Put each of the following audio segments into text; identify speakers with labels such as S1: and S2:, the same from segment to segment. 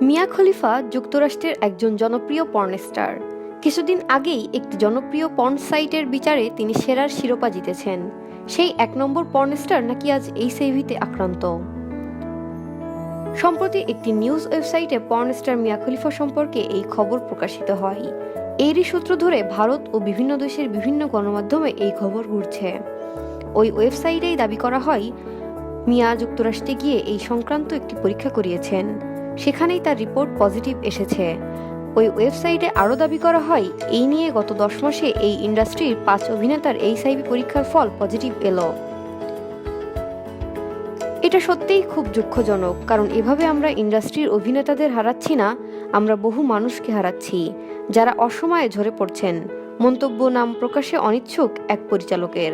S1: মিয়া খলিফা যুক্তরাষ্ট্রের একজন জনপ্রিয় পর্নস্টার কিছুদিন আগেই একটি জনপ্রিয় পর্ন সাইটের বিচারে তিনি সেরার শিরোপা জিতেছেন। সেই এক নম্বর পর্নস্টার নাকি আজ এই সেভিতে আক্রান্ত। সম্প্রতি একটি নিউজ ওয়েবসাইটে পর্নস্টার মিয়া খলিফা সম্পর্কে এই খবর প্রকাশিত হয়। এরই সূত্র ধরে ভারত ও বিভিন্ন দেশের বিভিন্ন গণমাধ্যমে এই খবর ঘুরছে। ওই ওয়েবসাইটেই দাবি করা হয়, মিয়া যুক্তরাষ্ট্রে গিয়ে এই সংক্রান্ত একটি পরীক্ষা করিয়েছেন। সেখানেই তার রিপোর্ট পজিটিভ এসেছে। ওই ওয়েবসাইটে আরও দাবি করা হয়, এই নিয়ে গত দশ মাসে এই ইন্ডাস্ট্রির পাঁচ অভিনেতার এইচআইভি পরীক্ষার ফল পজিটিভ এলো। এটা সত্যিই খুব দুঃখজনক, কারণ এভাবে আমরা ইন্ডাস্ট্রির অভিনেতাদের হারাচ্ছি না, আমরা বহু মানুষকে হারাচ্ছি, যারা অসময়ে ঝরে পড়ছেন। মন্তব্য নাম প্রকাশে অনিচ্ছুক এক পরিচালকের।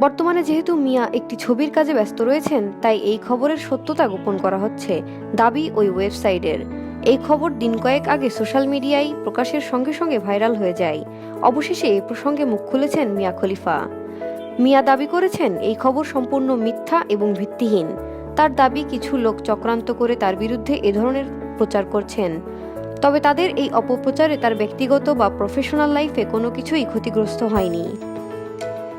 S1: বর্তমানে যেহেতু মিয়া একটি ছবির কাজে ব্যস্ত রয়েছেন, তাই এই খবরের সত্যতা গোপন করা হচ্ছে দাবি ওই ওয়েবসাইটের। এই খবর দিন কয়েক আগে সোশ্যাল মিডিয়ায় প্রকাশের সঙ্গে সঙ্গে ভাইরাল হয়ে যায়। অবশেষে এই প্রসঙ্গে মুখ খুলেছেন মিয়া খলিফা। মিয়া দাবি করেছেন, এই খবর সম্পূর্ণ মিথ্যা এবং ভিত্তিহীন। তার দাবি কিছু লোক চক্রান্ত করে তার বিরুদ্ধে এ ধরনের প্রচার করছেন। তবে তাদের এই অপপ্রচারে তার ব্যক্তিগত বা প্রফেশনাল লাইফে কোনো কিছুই ক্ষতিগ্রস্ত হয়নি।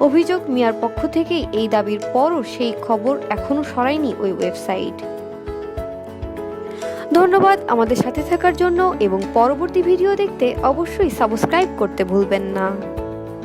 S1: অভিযোগ মিয়ার পক্ষ থেকে এই দাবির পরও সেই খবর এখনও সরায়নি ওই ওয়েবসাইট। ধন্যবাদ আমাদের সাথে থাকার জন্য এবং পরবর্তী ভিডিও দেখতে অবশ্যই সাবস্ক্রাইব করতে ভুলবেন না।